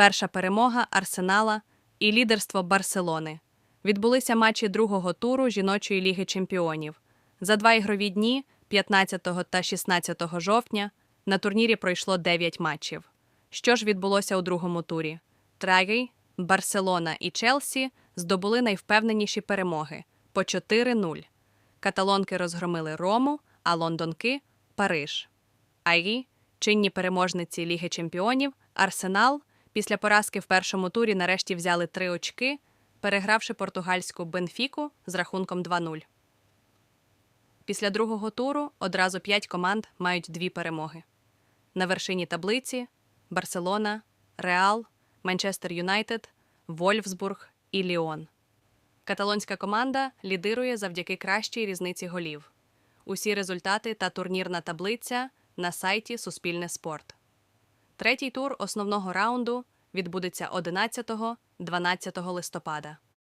перша перемога Арсенала і лідерство Барселони. Відбулися матчі другого туру жіночої ліги чемпіонів. За два ігрові дні, 15 та 16 жовтня, на турнірі пройшло 9 матчів. Що ж відбулося у другому турі? Траги, Барселона і Челсі здобули найвпевненіші перемоги по 4-0. Каталонки розгромили Рому, а лондонки Париж. Айрі, чинні переможниці Ліги Чемпіонів, Арсенал після поразки в першому турі нарешті взяли три очки, перегравши португальську Бенфіку з рахунком 2-0. Після другого туру одразу п'ять команд мають дві перемоги. На вершині таблиці Барселона, Реал, Манчестер Юнайтед, Вольфсбург і Ліон. Каталонська команда лідирує завдяки кращій різниці голів. Усі результати та турнірна таблиця на сайті Суспільне спорт. Третій тур основного раунду відбудеться 11-12 листопада.